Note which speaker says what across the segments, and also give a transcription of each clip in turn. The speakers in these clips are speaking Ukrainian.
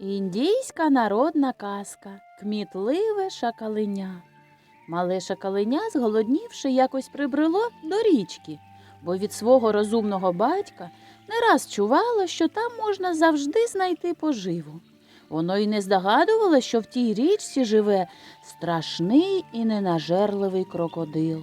Speaker 1: Індійська народна казка Кмітливе шакалиня. Мале шакалиня, зголоднівши, якось прибрело до річки, бо від свого розумного батька не раз чувало, що там можна завжди знайти поживу. Воно й не здогадувало, що в тій річці живе страшний і ненажерливий крокодил.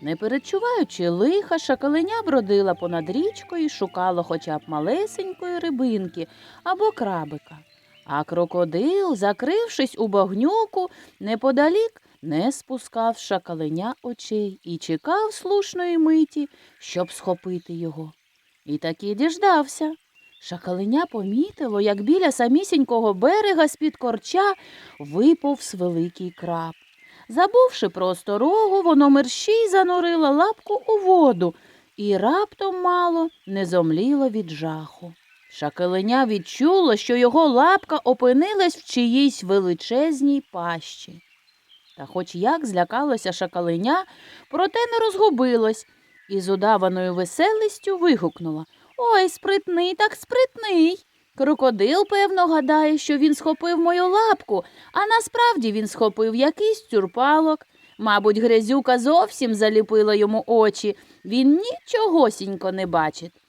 Speaker 1: Не перечуваючи лиха, шакалиня бродила понад річкою і шукала хоча б малесенької рибинки або крабика. А крокодил, закрившись у багнюку, неподалік не спускав з шакалиня очей і чекав слушної миті, щоб схопити його. І таки діждався. Шакалиня помітило, як біля самісінького берега з-під корча виповз великий краб. Забувши про осторогу, воно мерщій занурило лапку у воду і раптом мало не зомліло від жаху. Шакалиня відчуло, що його лапка опинилась в чиїсь величезній пащі. Та хоч як злякалося шакалиня, проте не розгубилось і з удаваною веселістю вигукнула Ой, спритний, так спритний. Крокодил, певно, гадає, що він схопив мою лапку, а насправді він схопив якийсь тюрпалок. Мабуть, грязюка зовсім заліпила йому очі, він нічогосінько не бачить.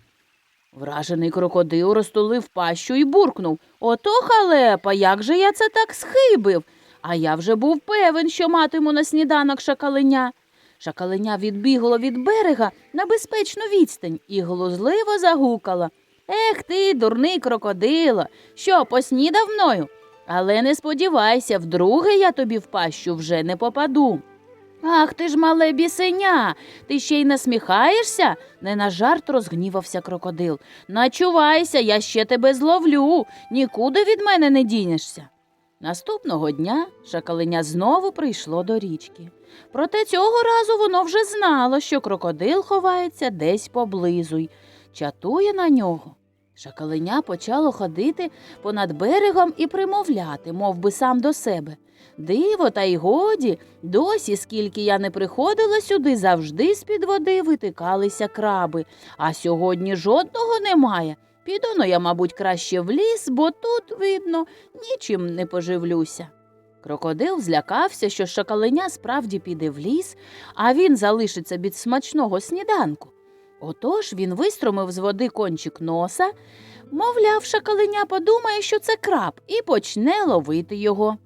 Speaker 1: Вражений крокодил розтулив пащу і буркнув Ото халепа, як же я це так схибив? А я вже був певен, що матиму на сніданок шакалиня. Шакалиня відбігло від берега на безпечну відстань і глузливо загукала. Ех ти, дурний крокодило, що поснідав мною? Але не сподівайся, вдруге я тобі в пащу вже не попаду. Ах ти ж мале бісеня, ти ще й насміхаєшся? Не на жарт розгнівався крокодил. Начувайся, я ще тебе зловлю, нікуди від мене не дінешся. Наступного дня шакалиня знову прийшло до річки. Проте цього разу воно вже знало, що крокодил ховається десь поблизу й чатує на нього. Шакалиня почало ходити понад берегом і примовляти, мов би сам до себе. Диво, та й годі, досі, скільки я не приходила сюди, завжди з-під води витикалися краби, а сьогодні жодного немає. Піду но я, мабуть, краще в ліс, бо тут, видно, нічим не поживлюся. Крокодил злякався, що шакалиня справді піде в ліс, а він залишиться від смачного сніданку. Отож він вистромив з води кончик носа, мовляв, шакалиня подумає, що це краб, і почне ловити його.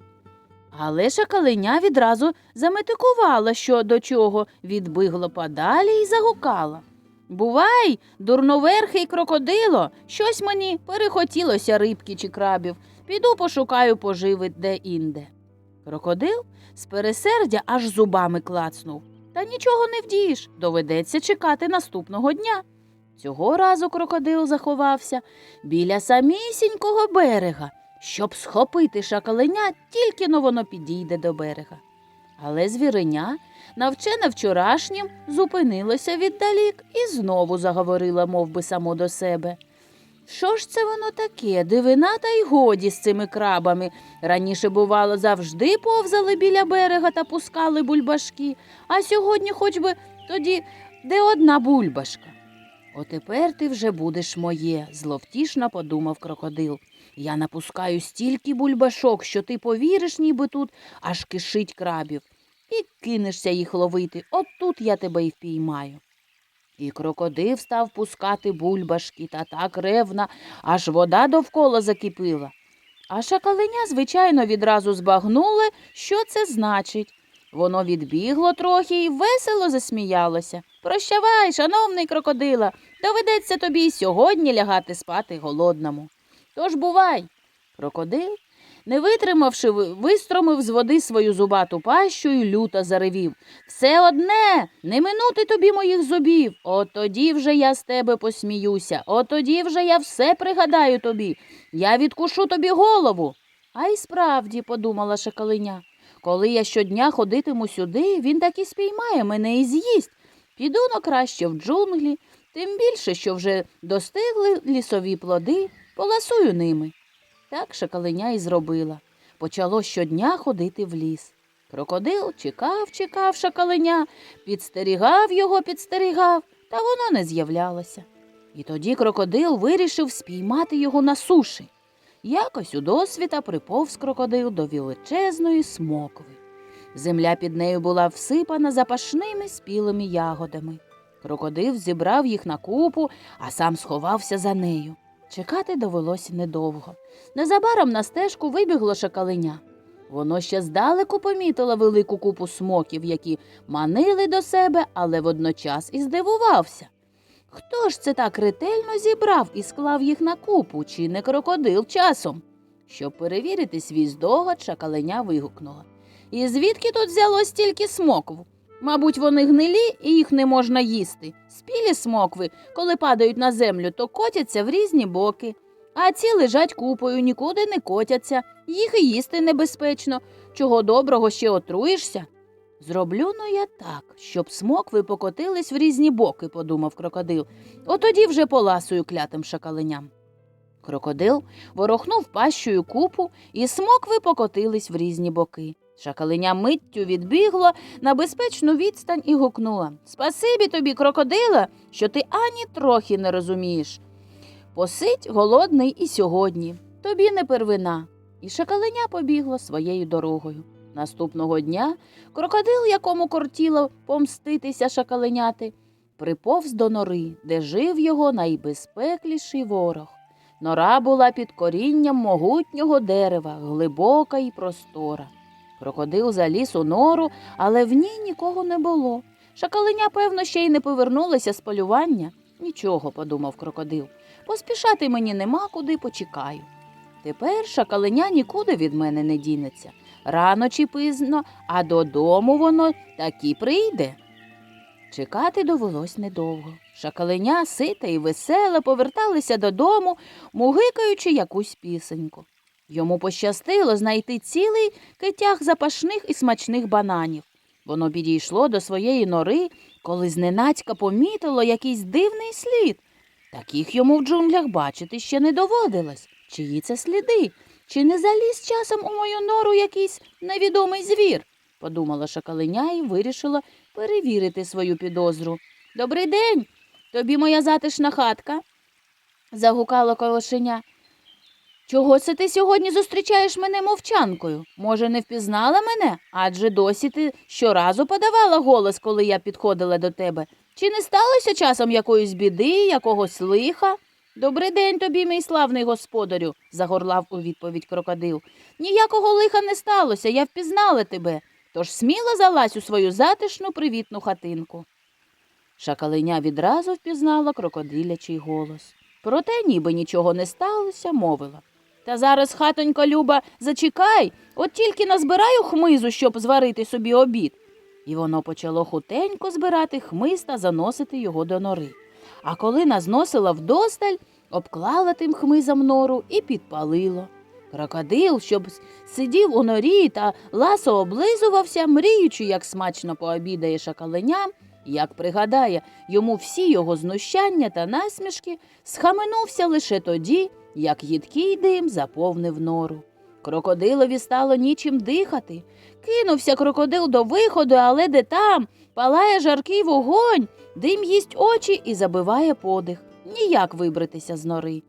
Speaker 1: Але шакалиня відразу заметикувала, що до чого відбигло подалі і загукала. Бувай, дурноверхий крокодило, щось мені перехотілося рибки чи крабів. Піду пошукаю поживи де-інде. Крокодил з пересердя аж зубами клацнув. Та нічого не вдієш, доведеться чекати наступного дня. Цього разу крокодил заховався біля самісінького берега, щоб схопити шакаленя, тільки но воно підійде до берега. Але звіреня, навчене вчорашнім, зупинилося віддалік і знову заговорила мов би, само до себе. Що ж це воно таке? Дивина та й годі з цими крабами. Раніше, бувало, завжди повзали біля берега та пускали бульбашки, а сьогодні хоч би тоді де одна бульбашка. Отепер ти вже будеш моє, зловтішно подумав крокодил. Я напускаю стільки бульбашок, що ти повіриш, ніби тут аж кишить крабів, і кинешся їх ловити. От тут я тебе й впіймаю. І крокодил став пускати бульбашки та так ревна, аж вода довкола закипила. А шакаленя, звичайно, відразу збагнули, що це значить. Воно відбігло трохи і весело засміялося. Прощавай, шановний крокодила, доведеться тобі й сьогодні лягати спати голодному. Тож бувай. Крокодил, не витримавши, вистромив з води свою зубату пащу і люто заревів. Все одне, не минути тобі моїх зубів. От тоді вже я з тебе посміюся, от тоді вже я все пригадаю тобі. Я відкушу тобі голову. А й справді, подумала шакалиня, коли я щодня ходитиму сюди, він так і спіймає мене і з'їсть. Піду но краще в джунглі, тим більше, що вже достигли лісові плоди, поласую ними. Так шакалиня і зробила. Почало щодня ходити в ліс. Крокодил чекав, чекав шакалиня, підстерігав його, підстерігав, та воно не з'являлося. І тоді крокодил вирішив спіймати його на суші. Якось у досвіта приповз крокодил до величезної смокви. Земля під нею була всипана запашними спілими ягодами. Крокодил зібрав їх на купу, а сам сховався за нею. Чекати довелося недовго. Незабаром на стежку вибігло шакаленя. Воно ще здалеку помітило велику купу смоків, які манили до себе, але водночас і здивувався. Хто ж це так ретельно зібрав і склав їх на купу, чи не крокодил часом? Щоб перевірити свій здогад, шакаленя вигукнула. І звідки тут взялось стільки смокв? Мабуть, вони гнилі і їх не можна їсти. Спілі смокви, коли падають на землю, то котяться в різні боки. А ці лежать купою, нікуди не котяться, їх і їсти небезпечно. Чого доброго ще отруєшся? Зроблю ну я так, щоб смокви покотились в різні боки, подумав крокодил. Отоді вже поласую клятим шакаленям. Крокодил ворохнув пащою купу, і смокви покотились в різні боки. Шакаленя миттю відбігло на безпечну відстань і гукнула Спасибі тобі, крокодила, що ти ані трохи не розумієш. Посидь голодний і сьогодні, тобі не первина. І шакаленя побігло своєю дорогою. Наступного дня крокодил, якому кортіло помститися шакаленяти, приповз до нори, де жив його найбезпекліший ворог. Нора була під корінням могутнього дерева, глибока і простора. Крокодил заліз у нору, але в ній нікого не було. Шакаленя, певно, ще й не повернулися з полювання. Нічого, подумав крокодил. Поспішати мені нема куди почекаю. Тепер шакаленя нікуди від мене не дінеться. Рано чи пізно, а додому воно таки прийде. Чекати довелось недовго. Шакаленя, сита і веселе поверталися додому, мугикаючи якусь пісеньку. Йому пощастило знайти цілий китяг запашних і смачних бананів. Воно підійшло до своєї нори, коли зненацька помітило якийсь дивний слід. Таких йому в джунглях бачити ще не доводилось. Чиї це сліди? Чи не заліз часом у мою нору якийсь невідомий звір? подумала шакаленя і вирішила перевірити свою підозру. Добрий день, тобі моя затишна хатка. загукало колошеня. Чого це ти сьогодні зустрічаєш мене мовчанкою? Може, не впізнала мене? Адже досі ти щоразу подавала голос, коли я підходила до тебе. Чи не сталося часом якоїсь біди, якогось лиха? Добрий день тобі, мій славний господарю, загорлав у відповідь крокодил. Ніякого лиха не сталося, я впізнала тебе. Тож сміло залазь у свою затишну привітну хатинку. Шакалиня відразу впізнала крокодилячий голос. Проте, ніби нічого не сталося, мовила. Та зараз, хатонько Люба, зачекай, от тільки назбираю хмизу, щоб зварити собі обід. І воно почало хутенько збирати хмиз та заносити його до нори. А коли назносила вдосталь, обклала тим хмизом нору і підпалило. Крокодил, щоб сидів у норі та ласо облизувався, мріючи, як смачно пообідає шакаленям, як пригадає йому всі його знущання та насмішки, схаменувся лише тоді, як їдкий дим заповнив нору. Крокодилові стало нічим дихати. Кинувся крокодил до виходу, але де там палає жаркий вогонь, дим їсть очі і забиває подих. Ніяк вибратися з нори.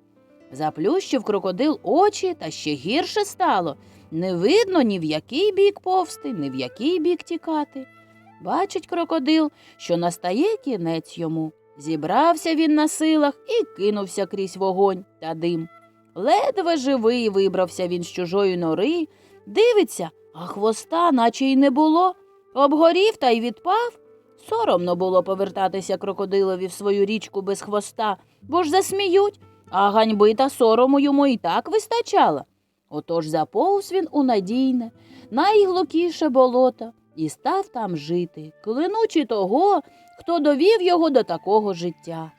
Speaker 1: Заплющив крокодил очі, та ще гірше стало. Не видно ні в який бік повсти, ні в який бік тікати. Бачить крокодил, що настає кінець йому. Зібрався він на силах і кинувся крізь вогонь та дим. Ледве живий вибрався він з чужої нори, дивиться, а хвоста наче й не було. Обгорів та й відпав. Соромно було повертатися крокодилові в свою річку без хвоста, бо ж засміють, а ганьби та сорому йому і так вистачало. Отож заповз він у надійне, найглукіше болото і став там жити, клинучи того, хто довів його до такого життя.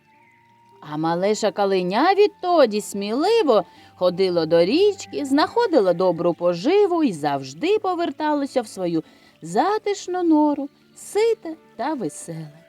Speaker 1: А малеша калиня відтоді сміливо ходило до річки, знаходило добру поживу і завжди поверталося в свою затишну нору, сите та веселе.